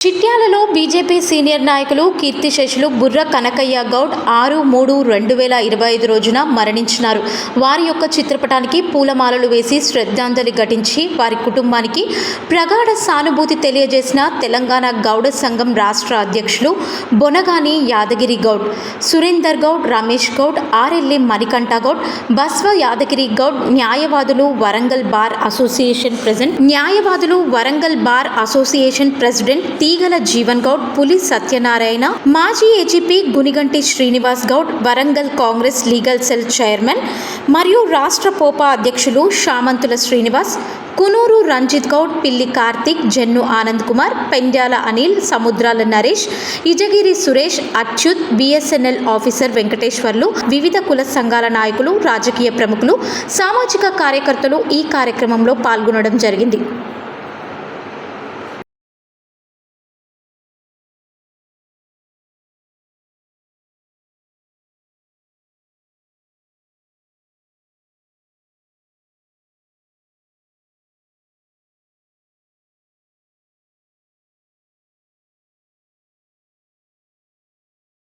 చిట్యాలలో BJP senior నాయకులు కీర్తిశేషులు బుర్ర కనకయ్య గౌడ్ ఆరు మూడు రెండు వేల ఇరవై ఐదు రోజున మరణించినారు. వారి యొక్క చిత్రపటానికి పూలమాలలు వేసి శ్రద్ధాంజలి ఘటించి వారి కుటుంబానికి ప్రగాఢ సానుభూతి తెలియజేసిన తెలంగాణ గౌడ సంఘం రాష్ట్ర అధ్యక్షులు బొనగాని యాదగిరి గౌడ్ సురేందర్ గౌడ్ రమేష్ గౌడ్ ఆర్ఎల్ఏ మణికంఠ గౌడ్ బస్వ యాదగిరి గౌడ్ న్యాయవాదులు వరంగల్ బార్ అసోసియేషన్ ప్రెసిడెంట్ న్యాయవాదులు వరంగల్ బార్ అసోసియేషన్ ప్రెసిడెంట్ ఈగల జీవన్ గౌడ్ పులి సత్యనారాయణ మాజీ AGP Guniganti Srinivas Goud Warangal Congress legal cell chairman మరియు రాష్ట్ర పోపా అధ్యక్షులు షామంతుల శ్రీనివాస్ కునూరు రంజిత్ గౌడ్ పిల్లి కార్తిక్ జన్ను ఆనంద్ కుమార్ పెండ్యాల అనిల్ సముద్రాల నరేష్ ఇజగిరి సురేష్ అచ్యుత్ బిఎస్ఎన్ఎల్ ఆఫీసర్ వెంకటేశ్వర్లు వివిధ కుల సంఘాల నాయకులు రాజకీయ ప్రముఖులు సామాజిక కార్యకర్తలు ఈ కార్యక్రమంలో పాల్గొనడం జరిగింది.